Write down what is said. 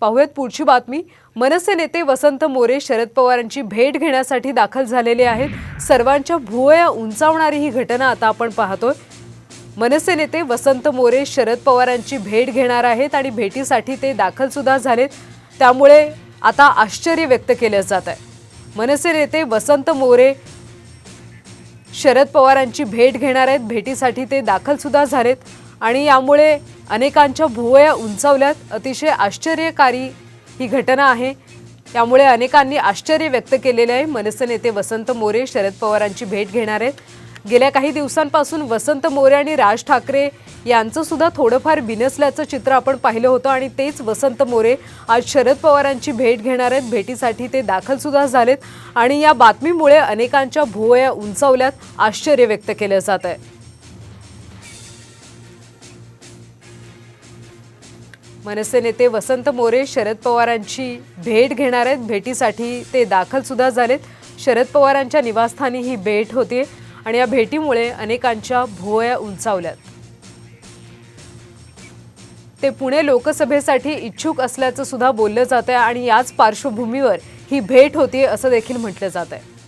पाहूयात पुढची बातमी. मनसे नेते वसंत मोरे शरद पवारांची भेट घेण्यासाठी दाखल झालेले आहेत. सर्वांच्या भुवया उंचावणारी ही घटना आता आपण पाहतोय. मनसे नेते वसंत मोरे शरद पवारांची भेट घेणार आहेत आणि भेटीसाठी ते दाखल सुद्धा झालेत. त्यामुळे आता आश्चर्य व्यक्त केलं जात आहे. मनसे नेते वसंत मोरे शरद पवारांची भेट घेणार आहेत. भेटीसाठी ते दाखल सुद्धा झालेत. आणि यामुळे अनेकांच्या भुवया उंचावल्यात. अतिशय आश्चर्यकारी ही घटना आहे. त्यामुळे अनेकांनी आश्चर्य व्यक्त केलेले आहे. मनसे नेते वसंत मोरे शरद पवारांची भेट घेणार आहेत. गेल्या काही दिवसांपासून वसंत मोरे आणि राज ठाकरे यांचं सुद्धा थोडंफार बिनसल्याचं चित्र आपण पाहिलं होतं आणि तेच वसंत मोरे आज शरद पवारांची भेट घेणार आहेत. भेटीसाठी ते दाखल सुद्धा झालेत. आणि या बातमीमुळे अनेकांच्या भुवया उंचावल्यात आश्चर्य व्यक्त केलं जात आहे. मनसे नेते वसंत मोरे शरद पवारांची भेट घेणार आहेत. भेटीसाठी ते दाखलसुद्धा झालेत. शरद पवारांच्या निवासस्थानी ही भेट होते आणि या भेटीमुळे अनेकांच्या भुवया उंचावल्यात. ते पुणे लोकसभेसाठी इच्छुक असल्याचं सुद्धा बोललं जात आहे आणि याच पार्श्वभूमीवर ही भेट होती असं देखील म्हटलं जात आहे